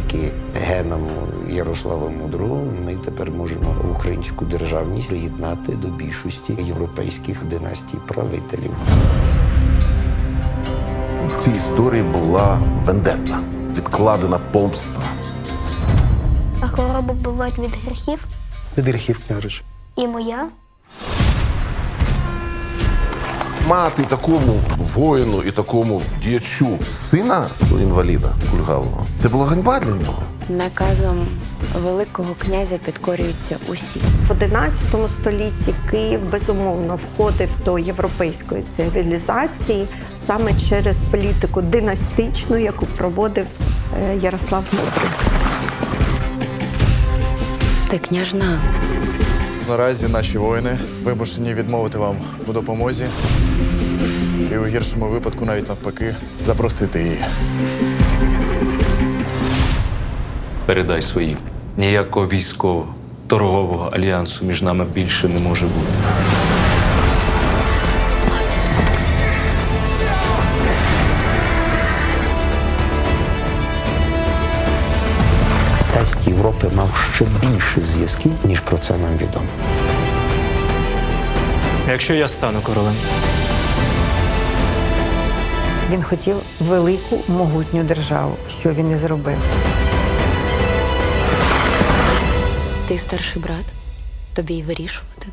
завдяки генам Ярослава Мудрого ми тепер можемо українську державність приєднати до більшості європейських династій правителів. В цій історії була вендетта, відкладена помста. А хвороби бувають від гріхів, Від гріхів княжич. і моя. Мати такому воїну і такому діячу сина інваліда кульгавого. Це була ганьба для нього. Наказом Великого князя підкорюються усі. В 11 столітті Київ безумовно входив до європейської цивілізації саме через політику династичну, яку проводив е, Ярослав Мудрий. Ти княжна. Наразі наші воїни вимушені відмовити вам у допомозі і у гіршому випадку навіть навпаки запросити її. Передай своїм. Ніякого військового торгового альянсу між нами більше не може бути. Тест Європи мав ще більше зв'язків, ніж про це нам відомо. Якщо я стану королем, Він хотів велику могутню державу, що він і зробив. Ти старший брат. Тобі й вирішувати.